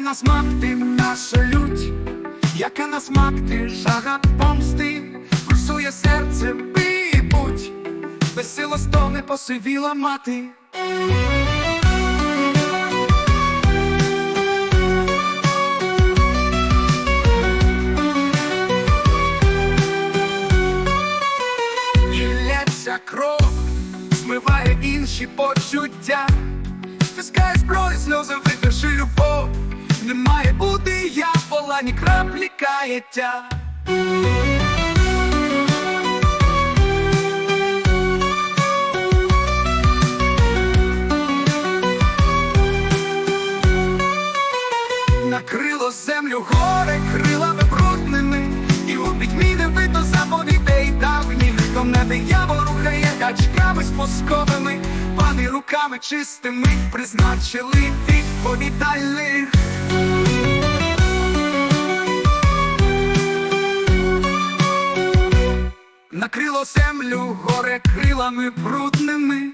на смак ти наша лють, яка на смак ти жага помсти, пульсує серце, бий будь, безсило стоне посивіла мати. І кров, змиває інші почуття, стискає зброю, сльози, видержи любов. Не має бути я пола, ні краплі каяття. Накрило землю горе крилами брудними, і у пітьмі не видно заповідей хто не диявол рухає гачками спусковими, пани руками чистими призначили відповідальних. Накрило землю горе крилами брудними.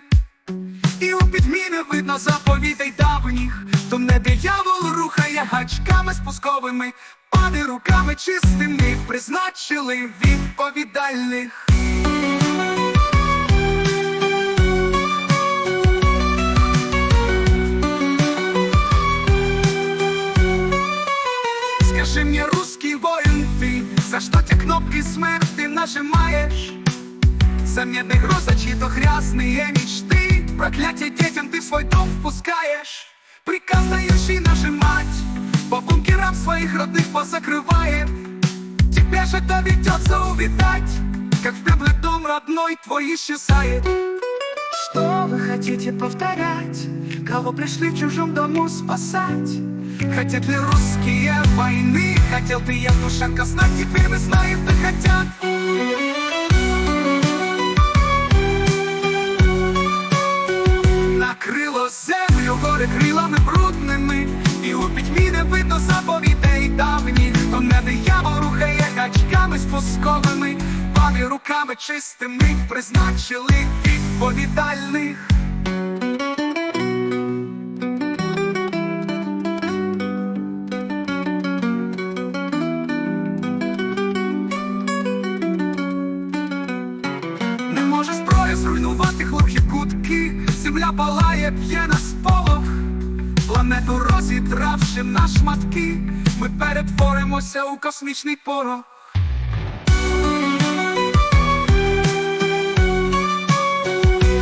І у пітьмі не видно заповідей давніх, то не диявол рухає гачками спусковими, пани руками чистими призначили відповідальних. Кнопки смерти нажимаешь? За медный гроз, а чьи-то грязные мечты Проклятие детям ты свой дом впускаешь Приказ дающий нажимать По бункерам своих родных позакрывает Тебе же доведется увидать Как в пепле дом родной твой исчезает Что вы хотите повторять? Кого пришли в чужом дому спасать? Хотят ли русские войны? Хотел ты Евтушенко знать, теперь мы знаем, да хотят. Накрило землю гори крилами брудними, і у пітьмі не видно заповідей давніх, хто не диявол рухає гачками спусковими, пани руками чистими призначили відповідальних. Земля палає, п'є на сполох, планету розідравши на шматки, ми перетворимося у космічний порох.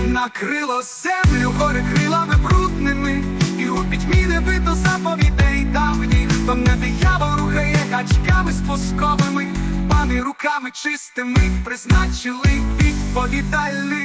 Накрило землю гори крилами брудними, і у пітьмі не видно заповідей давніх, хто не диявол рухає гачками спусковими, пани руками чистими призначили відповідальних.